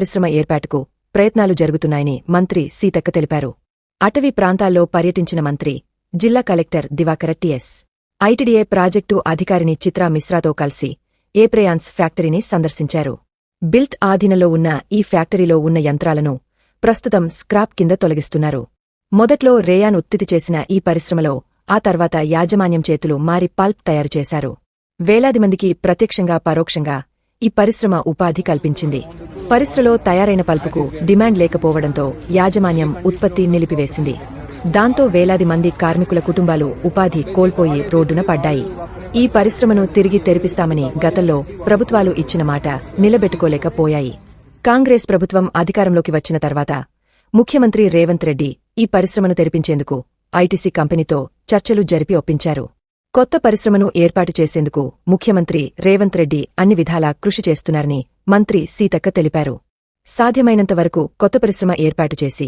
పరిశ్రమ ఏర్పాటుకు ప్రయత్నాలు జరుగుతున్నాయని మంత్రి సీతక్క తెలిపారు. అటవీ ప్రాంతాల్లో పర్యటించిన మంత్రి జిల్లా collector Diwakar TS ITDA project అధికారిని చిత్రా మిశ్రాతో కలిసి ఏప్రయాన్స్ ఫ్యాక్టరీని సందర్శించారు. బిల్ట్ ఆధీనంలో ఉన్న ఈ ఫ్యాక్టరీలో ఉన్న యంత్రాలను ప్రస్తుతం స్క్రాప్ కింద తొలగిస్తున్నారు. మొదట్లో రేయాన్ ఉత్తితి చేసిన ఈ పరిశ్రమలో ఆ తర్వాత యాజమాన్యం చేతులు మారి పల్ప్ తయారు చేశారు. వేలాది మందికి ప్రత్యక్షంగా పరోక్షంగా ఈ పరిశ్రమ ఉపాధి కల్పించింది. పరిశ్రలో తయారైన పల్పుకు డిమాండ్ లేకపోవడంతో యాజమాన్యం ఉత్పత్తి నిలిపివేసింది. దాంతో వేలాది మంది కార్మికుల కుటుంబాలు ఉపాధి కోల్పోయి రోడ్డున పడ్డాయి. ఈ పరిశ్రమను తిరిగి తెరిపిస్తామని గతంలో ప్రభుత్వాలు ఇచ్చిన మాట నిలబెట్టుకోలేకపోయాయి. కాంగ్రెస్ ప్రభుత్వం అధికారంలోకి వచ్చిన తర్వాత ముఖ్యమంత్రి రేవంత్ రెడ్డి ఈ పరిశ్రమను తెరిపించేందుకు ఐటీసీ కంపెనీతో చర్చలు జరిపి ఒప్పించారు. కొత్త పరిశ్రమను ఏర్పాటు చేసేందుకు ముఖ్యమంత్రి రేవంత్ రెడ్డి అన్ని విధాలా కృషి చేస్తున్నారని మంత్రి సీతక్క తెలిపారు. సాధ్యమైనంత వరకు కొత్త పరిశ్రమ ఏర్పాటు చేసి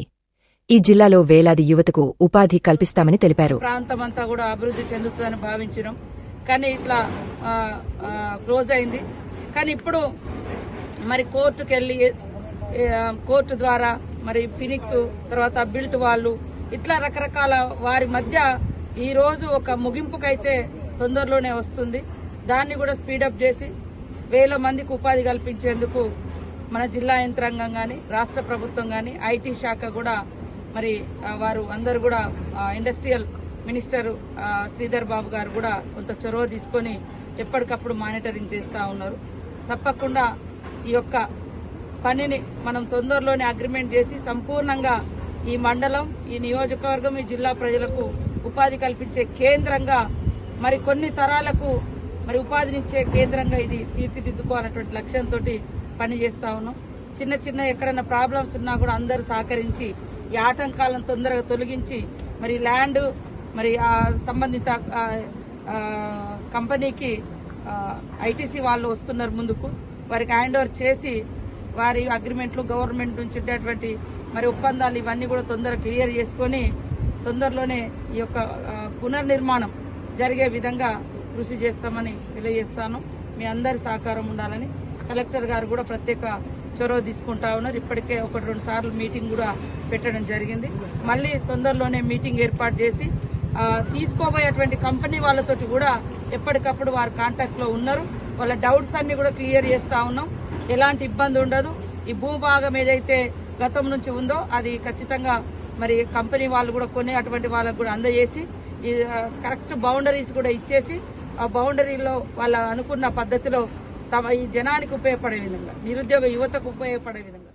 ఈ జిల్లాలో వేలాది యువతకు ఉపాధి కల్పిస్తామని తెలిపారు. ప్రాంతమంతా కూడా అభివృద్ధి చెందుతుందని భావించినాం. కానీ ఇట్లా క్లోజ్ అయింది. కానీ ఇప్పుడు మరి కోర్టుకు వెళ్ళి కోర్టు ద్వారా మరి ఫినిక్స్ తర్వాత బిల్ట్ వాళ్ళు ఇట్లా రకరకాల వారి మధ్య ఈరోజు ఒక ముగింపుకైతే తొందరలోనే వస్తుంది. దాన్ని కూడా స్పీడప్ చేసి వేల మందికి ఉపాధి కల్పించేందుకు మన జిల్లా యంత్రాంగం కానీ రాష్ట్ర ప్రభుత్వం కానీ ఐటీ శాఖ కూడా మరి వారు అందరు కూడా ఇండస్ట్రియల్ మినిస్టర్ శ్రీధర్ బాబు గారు కూడా కొంత చొరవ తీసుకొని ఎప్పటికప్పుడు మానిటరింగ్ చేస్తూ ఉన్నారు. తప్పకుండా ఈ యొక్క పనిని మనం తొందరలోనే అగ్రిమెంట్ చేసి సంపూర్ణంగా ఈ మండలం ఈ నియోజకవర్గం ఈ జిల్లా ప్రజలకు ఉపాధి కల్పించే కేంద్రంగా మరి కొన్ని తరాలకు మరి ఉపాధినిచ్చే కేంద్రంగా ఇది తీర్చిదిద్దుకోవాలన్నటువంటి లక్ష్యంతో పనిచేస్తా ఉన్నాం. చిన్న చిన్న ఎక్కడైనా ప్రాబ్లమ్స్ ఉన్నా కూడా అందరూ సహకరించి ఈ ఆటంకాలను తొందరగా తొలగించి మరి ల్యాండ్ మరి ఆ సంబంధిత కంపెనీకి ఐటీసీ వాళ్ళు వస్తున్నారు ముందుకు. వారికి హ్యాండ్ ఓవర్ చేసి వారి అగ్రిమెంట్లు గవర్నమెంట్ నుంచి ఉండేటువంటి మరి ఒప్పందాలు ఇవన్నీ కూడా తొందరగా క్లియర్ చేసుకొని తొందరలోనే ఈ యొక్క పునర్నిర్మాణం జరిగే విధంగా కృషి చేస్తామని తెలియజేస్తాను. మీ అందరి సహకారం ఉండాలని కలెక్టర్ గారు కూడా ప్రత్యేక చొరవ తీసుకుంటా ఉన్నారు. ఇప్పటికే ఒకటి రెండు సార్లు మీటింగ్ కూడా పెట్టడం జరిగింది. మళ్ళీ తొందరలోనే మీటింగ్ ఏర్పాటు చేసి తీసుకోబోయేటువంటి కంపెనీ వాళ్ళతోటి కూడా ఎప్పటికప్పుడు వారు కాంటాక్ట్లో ఉన్నారు. వాళ్ళ డౌట్స్ అన్ని కూడా క్లియర్ చేస్తూ ఉన్నాం. ఎలాంటి ఇబ్బంది ఉండదు. ఈ భూభాగం ఏదైతే గతం నుంచి ఉందో అది ఖచ్చితంగా మరి కంపెనీ వాళ్ళు కూడా కొనే అటువంటి వాళ్ళకు కూడా అందజేసి ఈ కరెక్ట్ బౌండరీస్ కూడా ఇచ్చేసి ఆ బౌండరీలో వాళ్ళ అనుకున్న పద్ధతిలో సమ- ఈ జనానికి ఉపయోగపడే విధంగా నిరుద్యోగ యువతకు ఉపయోగపడే విధంగా.